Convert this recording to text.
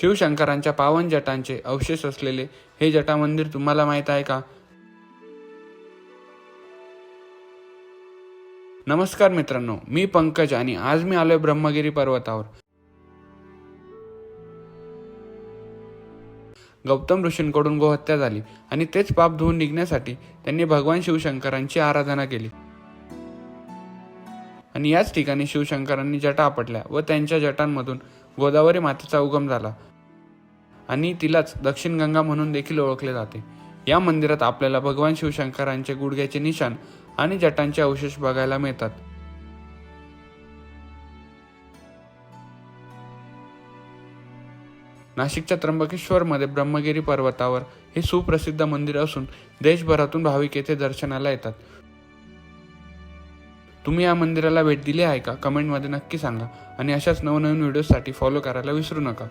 शिवशंकरांच्या पावन जटांचे अवशेष असलेले हे जटा मंदिर तुम्हाला माहीत आहे का? नमस्कार मित्रांनो मी पंकज आणि आज मी आलोय ब्रह्मगिरी पर्वतावर. गौतम ऋषींकडून गोहत्या झाली आणि तेच पाप धुवून निघण्यासाठी त्यांनी भगवान शिवशंकरांची आराधना केली. आणि याच ठिकाणी शिवशंकरांनी जटा आपटल्या व त्यांच्या जटांमधून गोदावरी मातेचा उगम झाला. आणि तिलाच दक्षिण गंगा म्हणून देखील ओळखले जाते. या मंदिरात आपल्याला भगवान शिवशंकरांचे गुडघ्याचे निशाण आणि जटांचे अवशेष बघायला मिळतात. नाशिकच्या त्र्यंबकेश्वरमध्ये ब्रह्मगिरी पर्वतावर हे सुप्रसिद्ध मंदिर असून देशभरातून भाविक येथे दर्शनाला येतात. तुम्ही या मंदिराला भेट दिली आहे का? कमेंटमध्ये नक्की सांगा आणि अशाच नवनवीन व्हिडिओसाठी फॉलो करायला विसरू नका.